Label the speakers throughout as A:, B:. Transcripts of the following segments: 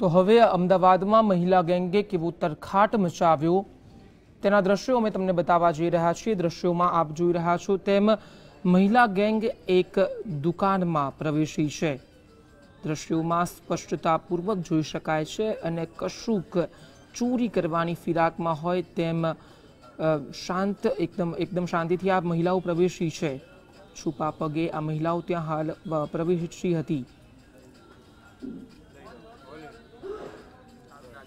A: તો હવે અમદાવાદમાં મહિલા ગેંગે કેવો તરખાટ મચાવ્યો? તેના દ્રશ્યો અમે તમને બતાવવા જઈ રહ્યા છીએ. દ્રશ્યોમાં આપ જોઈ રહ્યા છો તેમ મહિલા ગેંગ એક દુકાનમાં પ્રવેશી છે. દ્રશ્યોમાં સ્પષ્ટતાપૂર્વક જોઈ શકાય છે અને કશુંક ચોરી કરવાની ફિરાકમાં હોય તેમ શાંત એકદમ એકદમ શાંતિથી આ મહિલાઓ પ્રવેશી છે. છુપા પગે આ મહિલાઓ ત્યાં હાલ પ્રવેશી હતી.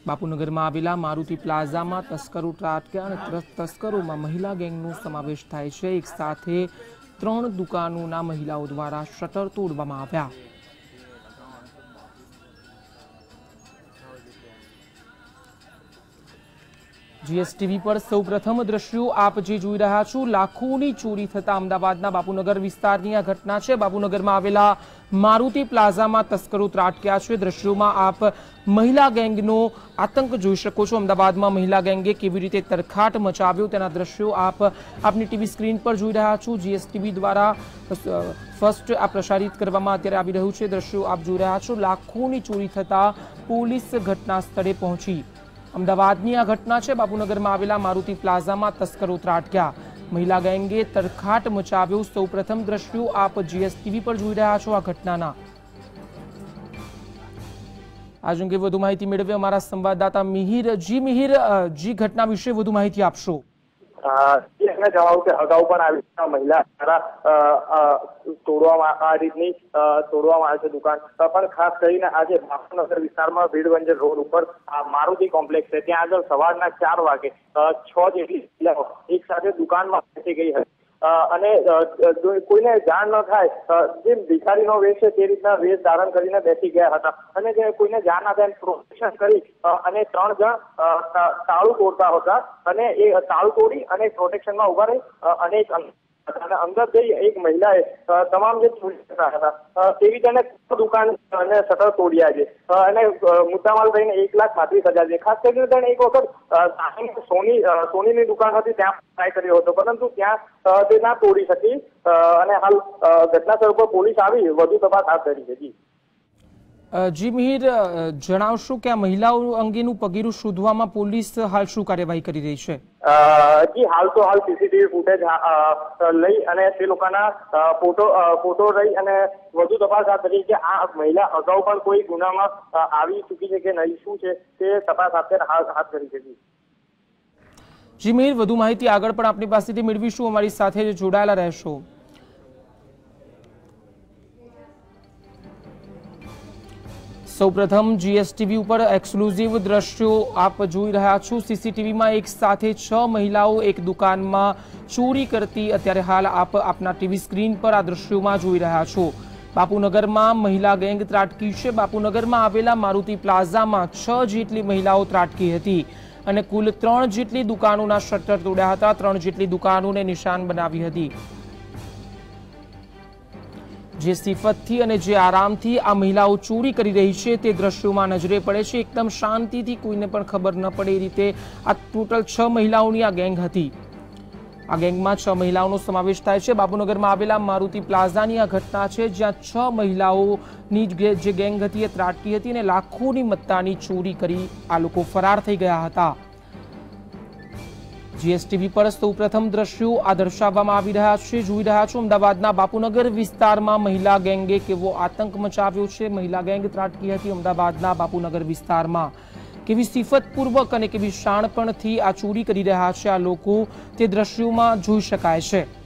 A: બાપુનગરમાં આવેલા મારુતિ પ્લાઝામાં તસ્કરો ત્રાટક્યા અને તસ- તસ્કરોમાં મહિલા ગેંગનો સમાવેશ થાય છે. એક સાથે ત્રણ દુકાનોના મહિલાઓ દ્વારા શટર તોડવામાં આવ્યા. જીએસટીવી પર સૌપ્રથમ દ્રશ્યો આપ જે જોઈ રહ્યા છો લાખોની ચોરી થતા અમદાવાદના બાપુનગર વિસ્તારની આ ઘટના છે. બાપુનગરમાં આવેલા મારુતિ પ્લાઝામાં તસ્કરો ત્રાટક્યા છે. દ્રશ્યોમાં આપ મહિલા ગેંગનો આતંક જોઈ શકો છો. અમદાવાદમાં મહિલા ગેંગે કેવી રીતે તરખાટ મચાવ્યો તેના દ્રશ્યો આપ આપની ટીવી સ્ક્રીન પર જોઈ રહ્યા છો. જીએસટીવી દ્વારા અ, ફર્સ્ટ આ પ્રસારિત કરવામાં અત્યારે આવી રહ્યું છે. દ્રશ્યો આપ જોઈ રહ્યા છો. લાખોની ચોરી થતા પોલીસ ઘટના સ્થળે પહોંચી. અમદાવાદની આ ઘટના છે. બાપુનગરમાં આવેલા મારુતિ પ્લાઝામાં તસ્કરો ત્રાટક્યા. મહિલા ગેંગે તરખાટ મચાવ્યો. સૌપ્રથમ દ્રશ્યો આપ જીએસટીવી પર જોઈ રહ્યા છો આ ઘટનાના. આજ અંગે વધુ માહિતી મેળવે અમારા સંવાદદાતા મિહિર. જી મિહિર જી ઘટના વિશે વધુ માહિતી આપશો.
B: એમને જણાવ્યું કે અગાઉ પણ આવી મહિલા દ્વારા તોડવામાં, આ રીતની તોડવામાં આવે છે દુકાન. પણ ખાસ કરીને આજે ભાવનગર વિસ્તારમાં ભીડવંજર રોડ ઉપર, આ મારુતિ કોમ્પ્લેક્સ છે. ત્યાં આગળ સવારના ચાર વાગે છ જેટલી મહિલાઓ એક સાથે દુકાનમાં બેસી ગઈ હતી. અને કોઈને જાણ ન થાય જે ભિખારીનો વેશ છે તે રીતના વેશ ધારણ કરીને બેસી ગયા હતા. અને જે કોઈને જાણ ના થાય પ્રોટેક્શન કરી અને ત્રણ જણ તાળું તોડતા હતા. અને એ તાળું તોડી અને પ્રોટેક્શનમાં ઊભા રહી અને અને અંદર જઈ એક મહિલાએ તમામ જે ચોરી કરતા હતા તેવી તેને દુકાન અને શટર તોડ્યા છે. અને મુદ્દામાલ થઈને એક લાખ પાંત્રીસ હજાર છે ખાસ કરીને તેણે એક વખત સોની સોનીની દુકાન હતી, ત્યાં ટ્રાય કર્યો હતો. પરંતુ ત્યાં તે ના તોડી શકી. અને હાલ ઘટનાસ્થળ ઘટના સ્થળ પર પોલીસ આવી, વધુ તપાસ હાથ ધરી છે. જી.
A: જી મિહિર જણાવશો કે આ મહિલાઓ અંગેનું પગીરું શોધવામાં પોલીસ હાલ શું કાર્યવાહી કરી રહી છે?
B: જી, હાલ તો હાલ સીસીટીવી ફૂટેજ લઈ અને તે લોકોના ફોટો ફોટો લઈ અને વધુ તપાસ હાથ ધરી કે આ મહિલા અગાઉ પણ કોઈ ગુનામાં આવી ચૂકી છે કે નહીં, શું છે તે તપાસ હાથ હાથ ધરી છે, જી.
A: જી મિહિર વધુ માહિતી આગળ પણ આપની પાસેથી મેળવીશું. અમારી સાથે જોડાયેલા રહેશો. સૌપ્રથમ જીએસટીવી ઉપર એક્સક્લુઝિવ દ્રશ્યો આપ જોઈ રહ્યા છો. સીસીટીવીમાં એક સાથે છ મહિલાઓ એક દુકાનમાં ચોરી કરતી અત્યારે હાલ આપ આપના ટીવી સ્ક્રીન પર આ દ્રશ્યોમાં જોઈ રહ્યા છો. બાપુનગરમાં મહિલા ગેંગ ત્રાટકી છે. બાપુનગરમાં આવેલા મારુતિ પ્લાઝામાં છ જેટલી મહિલાઓ ત્રાટકી હતી અને કુલ ત્રણ જેટલી દુકાનોના શટર તોડ્યા હતા. ત્રણ જેટલી દુકાનોને નિશાન બનાવી હતી. જે સિફતથી અને જે આરામથી આ મહિલાઓ ચોરી કરી રહી છે તે દ્રશ્યોમાં નજરે પડે છે. એકદમ શાંતિથી કોઈને પણ ખબર ન પડે એ રીતે આ ટોટલ છ મહિલાઓની આ ગેંગ હતી. આ ગેંગમાં છ મહિલાઓનો સમાવેશ થાય છે. બાપુનગરમાં આવેલા મારુતિ પ્લાઝાની આ ઘટના છે, જ્યાં છ મહિલાઓની જે ગેંગ હતી એ ત્રાટકી હતી અને લાખોની મત્તાની ચોરી કરી આ લોકો ફરાર થઈ ગયા હતા. જીએસટીવી પર સૌપ્રથમ દ્રશ્યો આ દર્શાવવામાં આવી રહ્યા છે. જોઈ રહ્યા છો, અમદાવાદના બાપુનગર વિસ્તારમાં મહિલા ગેંગે કેવો આતંક મચાવ્યો છે? મહિલા ગેંગ ત્રાટકી હતી અમદાવાદના બાપુનગર વિસ્તારમાં. કેવી સિફતપૂર્વક અને કેવી શાણપણથી આ ચોરી કરી રહ્યા છે આ લોકો તે દ્રશ્યોમાં જોઈ શકાય છે.